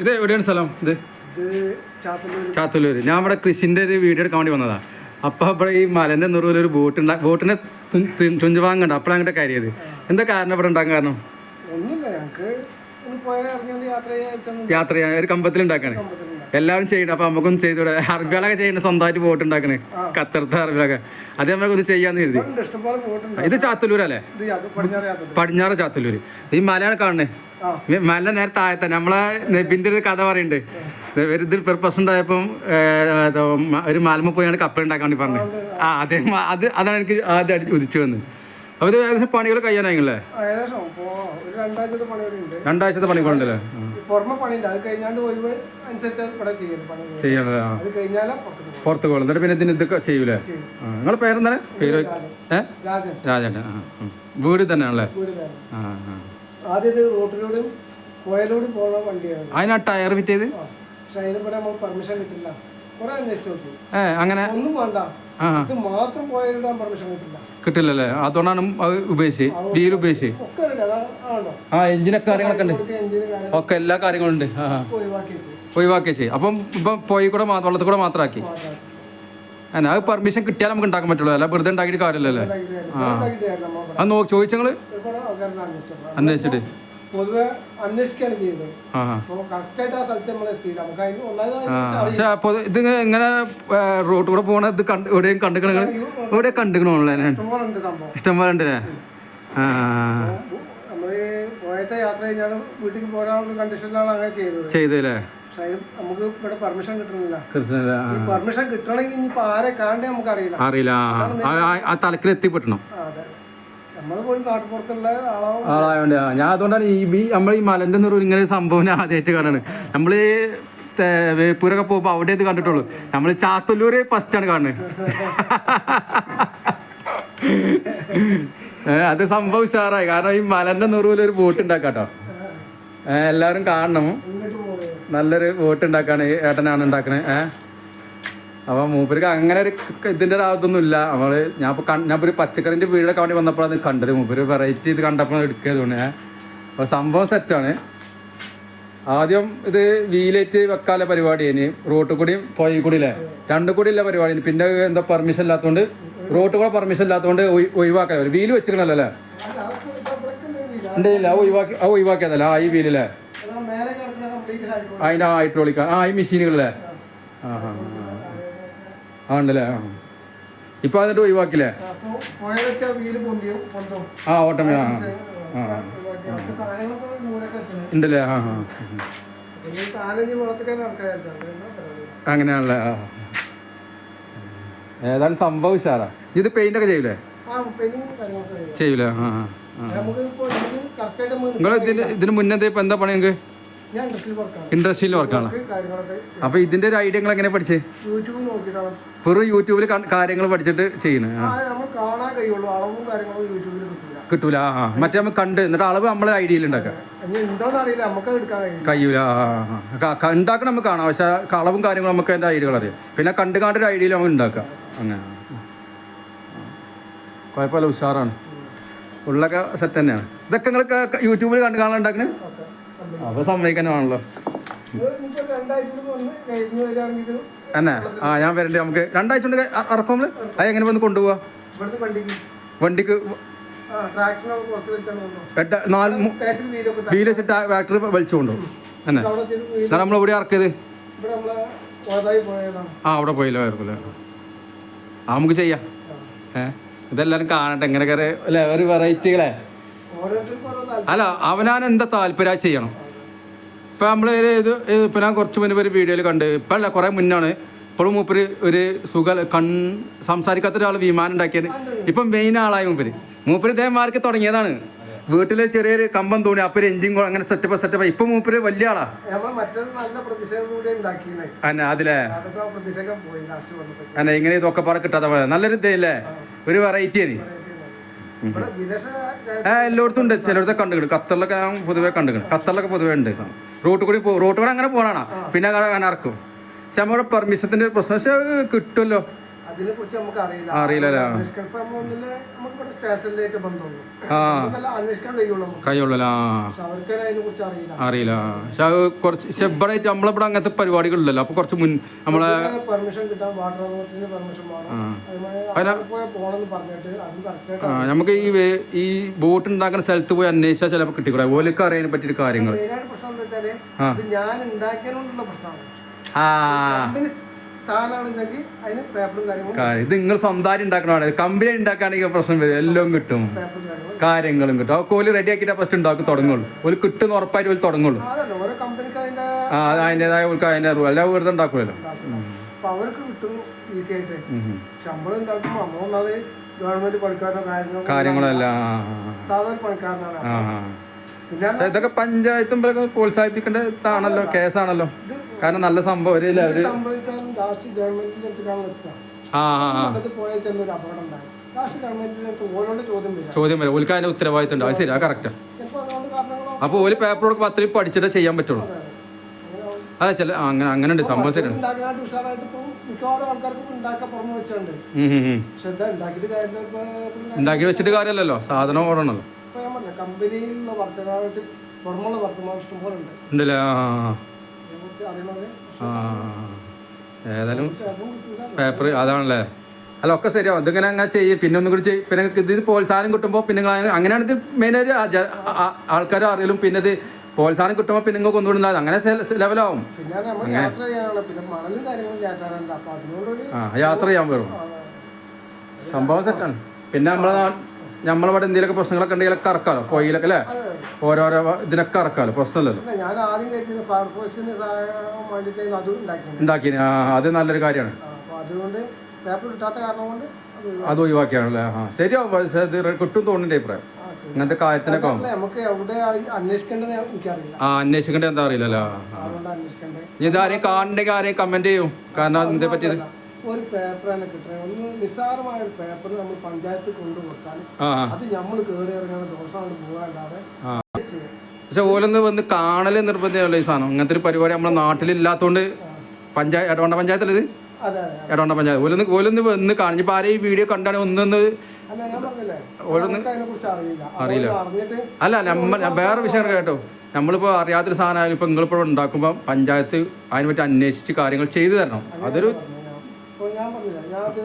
ഇത് എവിടെയാണ് സ്ഥലം? ഇത്? ചാത്തല്ലൂർ ഞാൻ ഇവിടെ കൃഷിന്റെ ഒരു വീഡിയോ എടുക്കാൻ വേണ്ടി വന്നതാ. അപ്പോൾ ഇവിടെ ഈ മലന്റെ നിറവിൽ ഒരു ബോട്ട് ഉണ്ടാ ബോട്ടിനെ ചുഞ്ചുവാങ്ങണ്ട അപ്പോഴാണ് അങ്ങോട്ട് കയറിയത്. എന്താ കാരണം ഇവിടെ ഉണ്ടാകാൻ കാരണം? യാത്ര ചെയ്യാൻ ഒരു കമ്പത്തിൽ ഉണ്ടാക്കാണ് എല്ലാവരും ചെയ്യണം അപ്പോൾ നമുക്കൊന്നും ചെയ്തൂടെ അറബികളൊക്കെ ചെയ്യണം സ്വന്തമായിട്ട് ബോട്ട് ഉണ്ടാക്കണേ. ഖത്തറത്തെ അറബികളൊക്കെ. അത് നമുക്കൊന്ന് ചെയ്യാന്ന് കരുതി. ഇത് ചാത്തല്ലൂരല്ലേ? പടിഞ്ഞാറ് ചാത്തല്ലൂര്. ഈ മലയാണ് കാണണേ. മല നേരെ താഴത്തെ നമ്മളെ നെബിന്റെ ഒരു കഥ പറയുന്നുണ്ട് ഇതിൽ പെർപ്പസ് ഉണ്ടായപ്പം ഒരു മാലമ പോയാണ് കപ്പൽ ഉണ്ടാക്കാൻ വേണ്ടി പറഞ്ഞു. ആ അതെ അത് അതാണ് എനിക്ക് ആദ്യം ഉദിച്ചു വന്നത് അപ്പോൾ ഇത് ഏകദേശം പണികൾ കഴിയാനായില്ലേ? രണ്ടാഴ്ചത്തെ പണികളുണ്ടല്ലേ? പുറമെ പണിയുണ്ട് അത് കഴിഞ്ഞാണ്ട് ഒഴിവ് അനുസരിച്ച് ഇവിടെ ചെയ്യുന്നത് പണി. ചെയ്യണത് ആ. അത് കഴിഞ്ഞാലേ പുറത്ത് പുറത്ത് പോകും എന്നിട്ട് പിന്നെ ഇതിന് ഇതൊക്കെ ചെയ്യൂലേ? ആ നിങ്ങളെ പേരെന്താണ്? പേര് ഏ? രാജൻ. രാജേട്ടൻ ആ ഉം. വീട് തന്നെയാണല്ലേ? വീട് വേണം ആ ആ. ആദ്യം ഇത് റോട്ടിലൂടെയും പുഴയിലൂടെയും പോകുന്ന വണ്ടിയാണ്. അതിനാ ടയർ ഫിറ്റ് ചെയ്ത്? പക്ഷെ പക്ഷെ അതിനിവിടെ നമുക്ക് പെർമിഷൻ കിട്ടില്ല. കുറെ അന്വേഷിച്ചു നോക്കി. ഏ അങ്ങനെ? ഒന്നും വേണ്ട. ഇത് മാത്രം പോയാലിടാൻ പെർമിഷൻ കിട്ടില്ല. കിട്ടില്ലല്ലേ? അതുകൊണ്ടാണ് അത് ഉപയോഗിച്ച്. ഡീൽ ഉപയോഗിച്ച്. ആ എഞ്ചിനൊക്കെ കാര്യങ്ങളൊക്കെ ഉണ്ട്. ഒക്കെ എല്ലാ കാര്യങ്ങളും ഉണ്ട്. ആ. ഒഴിവാക്കിയ ചെയ്യും അപ്പം ഇപ്പം പോയി കൂടെ വെള്ളത്തിൽ കൂടെ മാത്രമാക്കി മാത്രം. അല്ല അത് പെർമിഷൻ കിട്ടിയാൽ നമുക്ക് ഉണ്ടാക്കാൻ പറ്റുള്ളൂ. അല്ല വെറുതെ ഉണ്ടാക്കിയിട്ട് കാര്യമില്ലല്ലേ? ഇവിടെ. അത് നോക്കി അന്വേഷിച്ചപ്പോൾ അന്വേഷിച്ചിട്ട്. പൊതുവെ അന്വേഷിക്കുകയാണ് ചെയ്തത്. ആ ആ അപ്പോൾ കറക്റ്റായിട്ട് ആ സ്ഥലത്ത് നമ്മൾ എത്തിയില്ല. നമുക്ക് അതിന് ഒന്നാമത് ആ പക്ഷെ അപ്പോൾ ഇത് ഇങ്ങനെ റോഡ് കൂടെ പോണ ഇത് കണ്ട് എവിടെയും കണ്ടുക്കണ എവിടെ കണ്ടുക്കണോ ഇഷ്ടംപോലെ ഉണ്ട് സംഭവം. ഇഷ്ടം പോലെ ഉണ്ടല്ലേ? ആ നമ്മൾ പോയത്തെ യാത്ര കഴിഞ്ഞാൽ വീട്ടിൽ പോരാനുള്ള കണ്ടീഷനിലാണ് അങ്ങനെ ചെയ്തത്. ചെയ്തല്ലേ? പക്ഷെ നമുക്ക് ഇവിടെ പെർമിഷൻ കിട്ടണില്ല. ഈ പെർമിഷൻ കിട്ടണമെങ്കിൽ ഇനിയിപ്പോൾ ആരെ കാണണ്ടേ നമുക്ക് അറിയില്ല. അറിയില്ല ആ, തലക്കിൽ എത്തിപ്പെട്ടണം ആ, അതെ നമ്മൾ പോലും നാട്ടുപുറത്തുള്ള ആളാവും ആളായോണ്ട് ഞാൻ അതുകൊണ്ടാണ് ഈ നമ്മൾ ഈ മലന്റെ നിറവ് ഇങ്ങനെ സംഭവം ആദ്യമായിട്ട് കാണാണ്. നമ്മൾ വേപ്പൂരൊക്കെ പോകുമ്പോൾ അവിടെ ഇത് കണ്ടിട്ടുള്ളൂ. നമ്മൾ ചാത്തല്ലൂര് ഫസ്റ്റ് ആണ് കാണുന്നത്. അത് സംഭവം ഉഷാറായി. കാരണം ഈ മലന്റെ നിറവിൽ ഒരു ബോട്ട് ഉണ്ടാക്കാട്ടോ. എല്ലാവരും കാണണം. നല്ലൊരു ബോട്ട് ഉണ്ടാക്കാണ് ഏട്ടനാണ് ഉണ്ടാക്കണേ. ഏ? അപ്പൊ മൂപ്പർക്ക് അങ്ങനെ ഒരു ഇതിന്റെ ഒരു ഇല്ല. നമ്മൾ ഞാൻ ഞാൻ ഒരു പച്ചക്കറിന്റെ വീടൊക്കെ വേണ്ടി വന്നപ്പോഴാണ് കണ്ടത്. മൂപ്പര് വെറൈറ്റി ഇത് കണ്ടപ്പോൾ എടുക്കുക തോന്നുന്നു. അപ്പൊ സംഭവം സെറ്റാണ് ആദ്യം ഇത് വീലേറ്റ് വെക്കാനുള്ള പരിപാടിയാണ് റോട്ട് കൂടിയും പോയി കൂടി അല്ലേ രണ്ടു കൂടി ഇല്ല പരിപാടി പിന്നെ എന്താ പെർമിഷൻ ഇല്ലാത്തതുകൊണ്ട് റോട്ട് കൂടെ പെർമിഷൻ ഇല്ലാത്തതുകൊണ്ട് ഒഴി- ഒഴിവാക്കാൻ വീൽ വെച്ചിരിക്കണല്ലോ അല്ലേ? ഉണ്ടല്ല ഒഴിവാക്കി ആ ഒഴിവാക്കിയതല്ല. ആ ഈ വീലല്ലേ അതിന്റെ ആ കംപ്ലീറ്റ് ഹൈക്കോടതി അതിന്റെ ഹൈഡ്രോളിക് ആ. ഈ മെഷീനുകളല്ലേ ആ. ആ ആ ഉണ്ടല്ലേ ആ. ഇപ്പം എന്നിട്ട് ഒഴിവാക്കില്ലേ? ആ ഓട്ടമേ ആ ഉണ്ടല്ലേ? ആ ആ. അങ്ങനെയാണല്ലേ? ആ. ഏതാണ് സംഭവം ഉഷാറാ? ഇത് പെയിന്റ് ഒക്കെ ചെയ്യൂലേ. ചെയ്യൂലേ? ആ ആ നിങ്ങൾ ഇതിന് ഇതിന് മുന്നേ ഇപ്പം എന്താ പണി നിങ്ങൾക്ക്? ഞാൻ ഇൻഡസ്ട്രിയിൽ വർക്കാണ് ഇൻഡസ്ട്രിയിൽ വർക്കാണ് നമുക്ക് കാര്യങ്ങളൊക്കെ അപ്പോൾ ഇതിന്റെ ഒരു ഐഡിയ എങ്ങനെ പഠിച്ചേ? നോക്കിയിട്ടാണ്. വെറും യൂട്യൂബിൽ കാര്യങ്ങൾ പഠിച്ചിട്ട് ആ. നമ്മൾ കാണാൻ കഴിയുള്ളൂ. അളവും കാര്യങ്ങളും യൂട്യൂബിൽ കിട്ടൂല. ആ മറ്റേ നമ്മൾ കണ്ട് എന്നിട്ട് അളവ് നമ്മളെ ഐഡിയയിൽ ഉണ്ടാക്കാം കഴിയൂല. ഉണ്ടാക്കണം നമുക്ക് കാണാം. പക്ഷെ അളവും കാര്യങ്ങളും നമുക്ക് അതിന്റെ ഐഡിയകൾ അറിയാം. പിന്നെ കണ്ട് കാണ്ടൊരു ഒരു ഐഡിയയിൽ നമുക്ക് ഉണ്ടാക്കാം അങ്ങനെ. കുഴപ്പമില്ല. ഉഷാറാണ്. ഉള്ളൊക്കെ സെറ്റ് തന്നെയാണ്. ഇതൊക്കെ നിങ്ങൾ യൂട്യൂബിൽ കണ്ട് കാണാൻ ഉണ്ടാക്കണേ അപ്പോൾ സമ്മതിക്കാനാണല്ലോ. അന്നെ ആ ഞാൻ വരണ്ടേ. നമുക്ക് രണ്ടാഴ്ച കൊണ്ട് അറപ്പം അത് എങ്ങനെ വന്ന് കൊണ്ടുപോവാ? വണ്ടിക്ക് നാല് വീൽ വെച്ചിട്ട് ട്രാക്ടർ വലിച്ചു കൊണ്ടുപോകും അന്നെ അവിടെ എത്തിയിട്ട് വീൽ എന്നാൽ നമ്മൾ എവിടെ ഇറക്കിയത്? ആ അവിടെ പോയല്ലോ ആയിരിക്കുമല്ലേ ആ നമുക്ക് ചെയ്യാം. ഏ ഇതെല്ലാവരും കാണട്ടെ എങ്ങനെ കയറി അല്ലേ ഒരു വെറൈറ്റികളെ അല്ല അവനാൻ എന്താ താല്പര്യം? ചെയ്യണം. ഇപ്പം നമ്മൾ ഇത് ഇപ്പം ഞാൻ കുറച്ച് മുന്നേ ഒരു വീഡിയോയിൽ കണ്ട് ഇപ്പം അല്ല കുറേ മുന്നാണ് ഇപ്പോഴും മൂപ്പര് ഒരു സുഖ കൺ സംസാരിക്കാത്ത ഒരാൾ വിമാനം ഉണ്ടാക്കിയത്. ഇപ്പം മെയിൻ ആളായി മൂപ്പര്. മൂപ്പര് ഇതേമാർക്ക് തുടങ്ങിയതാണ്. വീട്ടിലെ ചെറിയൊരു കമ്പം തോണി അപ്പൊ എഞ്ചിൻ അങ്ങനെ സെറ്റപ്പ് സെറ്റപ്പ് ഇപ്പൊ മൂപ്പര് വലിയ ആളാ. അന്നെ അതിലെ. അന്നെ ഇങ്ങനെ ഇതൊക്കെ പാടെ കിട്ടാത്ത പോലെ. നല്ലൊരു ഇതല്ലേ ഒരു വെറൈറ്റി ആണ് എല്ലായിടത്തും ഉണ്ട്. ചിലടത്തൊക്കെ കണ്ടുകിടും ഖത്തറിലൊക്കെ ഞാൻ പൊതുവെ കണ്ടുകിടും ഖത്തറിലൊക്കെ പൊതുവെ ഉണ്ട്. സാധനം റോട്ട് കൂടി പോ റോട്ട് കൂടെ അങ്ങനെ പോകണം പിന്നെ ഇറക്കും പക്ഷെ നമ്മുടെ പെർമിഷത്തിന്റെ ഒരു പ്രശ്നം പക്ഷെ കിട്ടുമല്ലോ. നമുക്ക് അറിയില്ല. സ്റ്റേഷനിലേക്ക് ബന്ധമുള്ളൂ. കഴിയുള്ളൂ. കുറിച്ച് അറിയില്ല. അറിയില്ല. പക്ഷെ കുറച്ച് പക്ഷെ ഇവിടെ നമ്മളിവിടെ അങ്ങനത്തെ പരിപാടികളില്ലല്ലോ. അപ്പൊ കുറച്ച് മുൻ നമ്മളെ പെർമിഷൻ കിട്ടാൻ വാട്ടർ അതോറിറ്റിന് പെർമിഷൻ വേണം. നമുക്ക് ഈ ഈ ബോട്ട് ഉണ്ടാക്കുന്ന സ്ഥലത്ത് പോയി അന്വേഷിച്ചാൽ ചിലപ്പോൾ കിട്ടിക്കൂടെ? ഓലക്ക് അറിയാൻ പറ്റിയ കാര്യങ്ങൾ ഞാൻ പ്രശ്നമാണ്. സാധനമാണെന്നെങ്കിൽ അതിന് പേപ്പറും കാര്യങ്ങളും ഇത് നിങ്ങൾ സ്വന്തമായിട്ട് ഉണ്ടാക്കണമാണ് കമ്പനി ഉണ്ടാക്കുകയാണെങ്കിൽ പ്രശ്നം വരും. എല്ലാം കിട്ടും. കാര്യങ്ങളും. കിട്ടും. ആ കോൽ റെഡി ആക്കിയിട്ട് ഫസ്റ്റ് ഉണ്ടാക്കി തുടങ്ങുള്ളൂ. ഒരു കിട്ടുന്ന ഉറപ്പായിട്ട് ഒരു തുടങ്ങുള്ളൂ. ആ അത് അതിന്റെതായ ഓൾക്ക് അതിന്റെ എല്ലാം വെറുതെ ഉണ്ടാക്കുമല്ലോ അവർക്ക് കിട്ടും ഈസി ആയിട്ട്. ശമ്പളം ഉണ്ടാക്കുമ്പോൾ നമ്മളൊന്നത് ഗവൺമെന്റ് പണിക്കാരനോ കാര്യങ്ങളോ കാര്യങ്ങളല്ല സാധാരണ പണിക്കാരനാണ്. ഇതൊക്കെ പഞ്ചായത്തും ഇവരൊക്കെ പ്രോത്സാഹിപ്പിക്കേണ്ട ഇതാണല്ലോ. കേസാണല്ലോ. കാരണം നല്ല സംഭവം ഒരു അവർ സംഭവിച്ചാലും ലാസ്റ്റ് ഗവൺമെന്റിന്റെ ആ ആ ആ. അത് പോയാൽ ചെന്നൊരു അപകടം ഉണ്ടായി ലാസ്റ്റ് ഗവൺമെന്റിന്റെ അടുത്ത് ഓരോട് ചോദ്യം വരിക. ചോദ്യം വരും ഓൽക്ക് അതിന്റെ ഉത്തരവാദിത്തം ഉണ്ട് അത് ശരി ആ. കറക്റ്റാ ചിലപ്പോൾ അതുകൊണ്ട് കാരണങ്ങളോ? അപ്പോൾ ഒരു പേപ്പർ കൊടുക്കുമ്പോൾ അത്രയും പഠിച്ചിട്ടേ ചെയ്യാൻ പറ്റുള്ളൂ. അല്ല ചില അങ്ങനെ അങ്ങനെ ഉണ്ട് സംഭവം ശരിയാണ്. ഉണ്ടാക്കാനായിട്ട് ഉഷാറായിട്ട് ഇപ്പോൾ മിക്കവാറും ആൾക്കാർക്ക് ഉണ്ടാക്കാൻ പുറമെ വെച്ചിട്ടുണ്ട്. ഉം, ഉം, ഉം. പക്ഷെ എന്താ ഉണ്ടാക്കിയിട്ട് കാര്യമില്ല ഉണ്ടാക്കി വെച്ചിട്ട് കാര്യമല്ലല്ലോ. സാധനം ഓടണല്ലോ. ഇപ്പൊ ഞാൻ കമ്പനിയിലുള്ള വർദ്ധനമായിട്ട് പുറമുള്ള വർദ്ധമാനം ഇഷ്ടംപോലെ ഉണ്ട്. ഉണ്ടല്ലേ? ആ. ആ, ഏതായാലും പേപ്പർ അതാണല്ലേ? അല്ല ഒക്കെ ശരിയാവും. ഇതിങ്ങനെ അങ്ങനെ ചെയ്യും. പിന്നെ ഒന്നും കൂടി ചെയ്യും. പിന്നെ ഇത് പ്രോത്സാഹനം കിട്ടുമ്പോൾ പിന്നെ അങ്ങനെയാണ് ഇത് മെയിനായിട്ട് ആൾക്കാരും അറിയലും. പിന്നെ ഇത് പ്രോത്സാഹനം കിട്ടുമ്പോൾ പിന്നെ നിങ്ങൾക്ക് ഒന്നുകൂടി ഉണ്ടാകും അങ്ങനെ ലെവലാവും. ആ യാത്ര ചെയ്യാൻ വരും സംഭവം സെറ്റാണ് പിന്നെ നമ്മളെ നമ്മളിവിടെ എന്തെങ്കിലുമൊക്കെ പ്രശ്നങ്ങളൊക്കെ ഉണ്ടെങ്കിലൊക്കെ ഇറക്കാലോ പൊയിലൊക്കെ അല്ലേ? ഓരോരോ ഇതിനൊക്കെ ഇറക്കാലോ പ്രശ്നമല്ലല്ലോ. ഉണ്ടാക്കിന് ആ അത് നല്ലൊരു കാര്യമാണ്. അത് ഒഴിവാക്കി. അത് ഒഴിവാക്കിയാണല്ലേ? ആ ശരിയാവും. കിട്ടും തോന്നുന്നുണ്ട് അഭിപ്രായം. അങ്ങനത്തെ കാര്യത്തിനൊക്കെ ആ അന്വേഷിക്കേണ്ടത് എന്താ അറിയില്ലല്ലോ? ഇനി ഇത് ആരെയും കാണണ്ടെങ്കിൽ ആരെയും കമന്റ് ചെയ്യും. കാരണം എന്തേ പറ്റിയത്? ഒരു പേപ്പറാണ് കിട്ടണം. ഒന്ന് നിസ്സാരമായ ഒരു പേപ്പർ നമ്മൾ പഞ്ചായത്തിൽ കൊണ്ടു കൊടുത്താൽ. അത് നമ്മൾ കയറി ഇറങ്ങുന്ന ദോഷമാണ് പോകാല്ലാതെ പക്ഷെ ഓലൊന്ന് വന്ന് കാണൽ നിർബന്ധമല്ല ഈ സാധനം. ഇങ്ങനത്തെ ഒരു പരിപാടി നമ്മുടെ നാട്ടിലില്ലാത്തതുകൊണ്ട് പഞ്ചായത്ത് എടവണ്ട പഞ്ചായത്തിലത് എടവണ്ട പഞ്ചായത്ത്. ഓലൊന്ന് ഓലൊന്ന് വന്ന് കാണിച്ചപ്പോൾ ആരെയും ഈ വീഡിയോ കണ്ടാണ് ഒന്നൊന്ന് കുറിച്ച് അറിയില്ല. അല്ല നമ്മ വേറെ വിഷയം കേട്ടോ. നമ്മളിപ്പോൾ അറിയാത്തൊരു സാധനമായാലും ഇപ്പോൾ നിങ്ങളിപ്പോൾ ഉണ്ടാക്കുമ്പോൾ പഞ്ചായത്ത് അതിനെ പറ്റി അന്വേഷിച്ച് കാര്യങ്ങൾ ചെയ്തു തരണം. അതൊരു ഇപ്പോൾ ഞാൻ പറഞ്ഞില്ല ഞാൻ അത്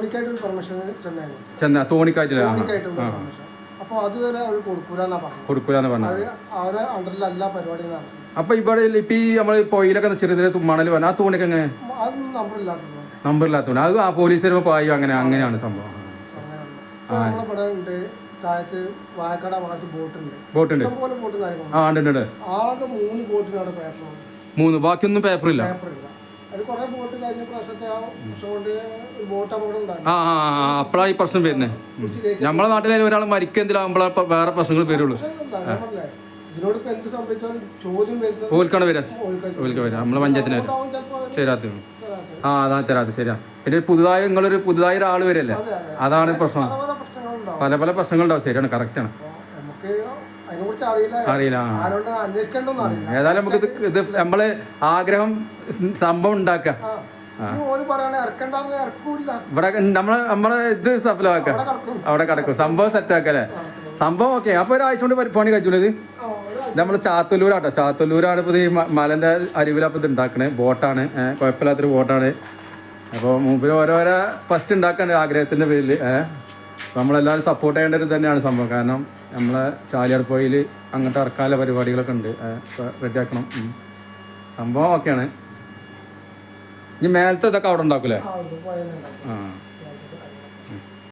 തോണിക്കായിട്ട് ഒരു പെർമിഷൻ ചെന്നായിരുന്നു ചെന്ന തോണിക്കാറ്റില്ല തോണിക്കായിട്ടുള്ള പെർമിഷൻ അപ്പോൾ അതുവരെ അവർ കൊടുക്കൂല എന്നാ പറഞ്ഞത്. കൊടുക്കൂലെന്ന് പറഞ്ഞത്. അത് അവരെ അണ്ടറിലല്ല പരിപാടി നടത്തുന്നത് അപ്പോൾ ഇവിടെ ഇപ്പൊ ഈ നമ്മൾ പൊയിലൊക്കെ ചെറിയ ചെറിയ മണൽ പറഞ്ഞു ആ തോണിക്ക് എങ്ങനെ? അതൊന്നും നമ്പറില്ലാത്തത് നമ്പറില്ലാത്തതുകൊണ്ട് അത് ആ പോലീസ് വരുമ്പോൾ പായും അങ്ങനെ അങ്ങനെയാണ് സംഭവം. നമ്മളിവിടെ ഉണ്ട്. താഴത്ത് ഉണ്ട് ഭാഗത്ത് ബോട്ടുണ്ട്. ബോട്ടുണ്ട്. ഇഷ്ടംപോലെ ബോട്ടും കാര്യങ്ങളും ആ ഉണ്ട് ഉണ്ട് ഉണ്ട്. ആകെ മൂന്ന് ബോട്ടിനാണ് പേപ്പർ മൂന്ന്. ബാക്കിയൊന്നും പേപ്പറില്ല. പേപ്പറില്ല. ആ അപ്പോഴാണ് ഈ പ്രശ്നം വരുന്നത് നമ്മളെ നാട്ടിലെ ഒരാൾ മരിക്കെന്തിലാകുമ്പോഴാണ് ഇപ്പൊ വേറെ പ്രശ്നങ്ങൾ വരുള്ളൂ. ഓൽക്കാണ് വരാ. ഓൽക്ക് വരാം. നമ്മളെ പഞ്ചായത്തിന് വരാം. ചേരാത്ത ആ അതാ ചേരാത്ത ശരിയാ. പിന്നെ പുതുതായി നിങ്ങളൊരു പുതുതായി ഒരാൾ വരല്ലേ? അതെ അതെ. അതാണ് പ്രശ്നം. പല പല പ്രശ്നങ്ങളുണ്ടാവും. ശരിയാണ് കറക്റ്റാണ് നമുക്ക് അതിനെക്കുറിച്ച് അറിയില്ല. ഏതായാലും നമുക്ക് ഇത് ഇത് നമ്മളെ ആഗ്രഹം സംഭവം ഉണ്ടാക്കാം. ഇവിടെ നമ്മളെ നമ്മളെ ഇത് സഫലമാക്ക. അവിടെ കിടക്കും. സംഭവം സെറ്റ് ആക്കല്ലേ സംഭവം ഓക്കെ അപ്പൊ ഒരാഴ്ച കൊണ്ട് പണി ഇത്? നമ്മൾ ചാത്തല്ലൂരാട്ടോ. ചാത്തല്ലൂരാണ് ഇപ്പോൾ ഈ മലന്റെ മലന്റെ അരിവിലപ്പോൾ ഇത് ഉണ്ടാക്കണേ. ബോട്ടാണ്. കുഴപ്പമില്ലാത്തൊരു ബോട്ടാണ്. അപ്പോൾ മുമ്പിൽ ഓരോരോ ഫസ്റ്റ് ഉണ്ടാക്കാൻ ആഗ്രഹത്തിന്റെ പേരിൽ ഏഹ് നമ്മളെല്ലാവരും സപ്പോർട്ട് ചെയ്യേണ്ട ഒരു തന്നെയാണ് സംഭവം. കാരണം നമ്മളെ ചാലിയാർ പോയിൽ അങ്ങോട്ട് ഇറക്കാല പരിപാടികളൊക്കെ ഉണ്ട്. റെഡിയാക്കണം സംഭവം ഓക്കെയാണ്. ഇനി മേലത്തെ ഇതൊക്കെ അവിടെ ഉണ്ടാക്കൂലേ. ആ.